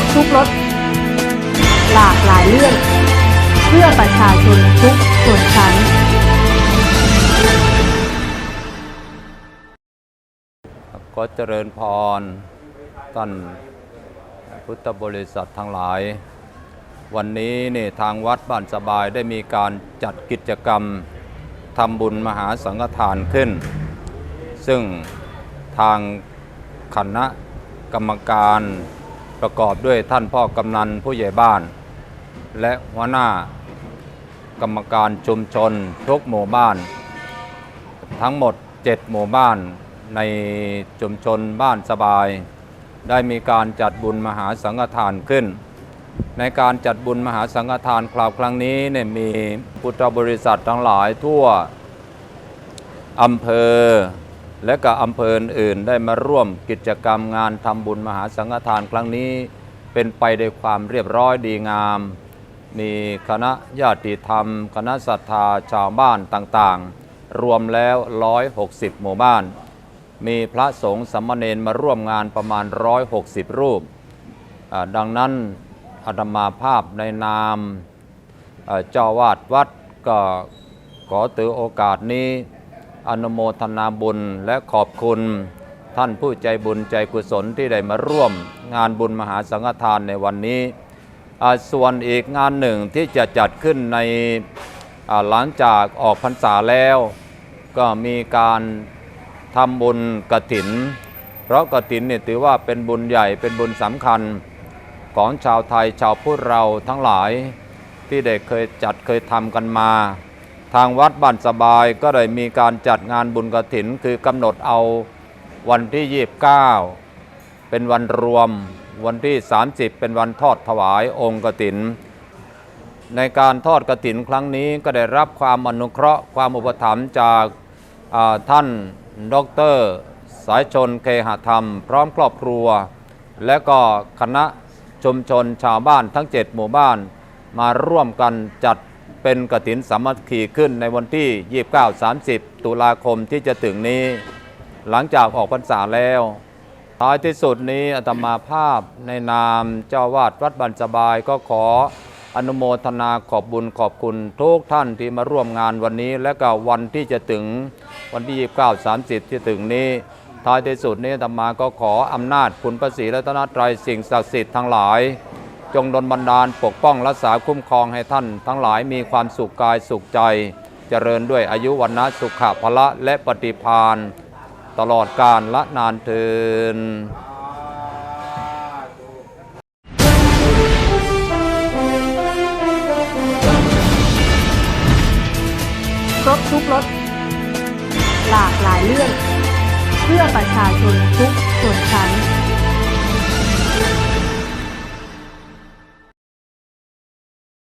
บทุกรสหลากหลายเรื่อง เพื่อประชาชนทุกส่วนชั้นครับขอเจริญพรท่านพุทธบริษัททั้งหลาย วันนี้นี่ทางวัดบ้านสบายได้มีการจัดกิจกรรมทำบุญมหาสังฆทานขึ้น ซึ่งทางคณะกรรมการ ประกอบด้วยท่านพ่อกำนันผู้ใหญ่บ้าน และหัวหน้ากรรมการชุมชนทุกหมู่บ้าน ทั้งหมด 7 หมู่บ้านในชุมชนบ้านสบาย ได้มีการจัดบุญมหาสังฆทานขึ้น ในการจัดบุญมหาสังฆทานคราวครั้งนี้เนี่ยมีพุทธบริษัททั้งหลายทั่วอำเภอ และก็อำเภออื่นได้มาร่วมกิจกรรมงานทำบุญมหาสังฆทานครั้งนี้ เป็นไปด้วยความเรียบร้อยดีงาม มีคณะญาติธรรม คณะศรัทธาชาวบ้านต่างๆ รวมแล้ว 160 หมู่บ้าน มีพระสงฆ์สามเณรมาร่วมงานประมาณ 160 รูป ดังนั้นอาตมาภาพในนามเจ้าวาดวัดก็ขอถือโอกาสนี้ อนุโมทนาบุญและขอบคุณท่านผู้ใจบุญใจกุศลที่ได้มาร่วมงานบุญมหาสังฆทานในวันนี้ ส่วนอีกงานหนึ่งที่จะจัดขึ้นในหลังจากออกพรรษาแล้ว ก็มีการทำบุญกระถิน เพราะกระถินเนี่ยถือว่าเป็นบุญใหญ่เป็นบุญสำคัญของชาวไทยชาวพุทธเราทั้งหลายที่ได้เคยจัดเคยทำกันมา ทางวัดบ้านสบายก็ได้มีการจัดงานบุญกระถิน คือกำหนดเอาวันที่ 29 เป็นวันรวม วันที่ 30 เป็นวันทอดถวายองค์กถิน ในการทอดกระถินครั้งนี้ก็ได้รับความอนุเคราะห์ความอุปถัมภ์จากาท่านดร สายชนเคหธรรม พร้อมครอบครัว และก็คณะชุมชนชาวบ้านทั้ง 7 หมู่บ้านมาร่วมกันจัด เป็นกฐินสามัคคีขึ้นในวันที่ 29-30 ตุลาคมที่จะถึงนี้ หลังจากออกพรรษาแล้วท้ายที่สุดนี้อาตมาภาพในนามเจ้าวาดวัดบันสบายก็ขออนุโมทนาขอบบุญขอบคุณทุกท่านที่มาร่วมงานวันนี้ และก็วันที่จะถึงวันที่ 29 30 ที่ถึงนี้ ท้ายที่สุดนี้อาตมาก็ขออำนาจคุณพระศรีรัตนตรัยสิ่งศักดิ์สิทธิ์ทั้งหลาย จงดลบันดาลปกป้องรักษาคุ้มครองให้ท่าน ทั้งหลายมีความสุขกายสุขใจ เจริญด้วยอายุวันนะสุขะพละและปฏิพานตลอดกาลละนานเทินครบทุกรสหลากหลายเรื่อง เพื่อประชาชนทุก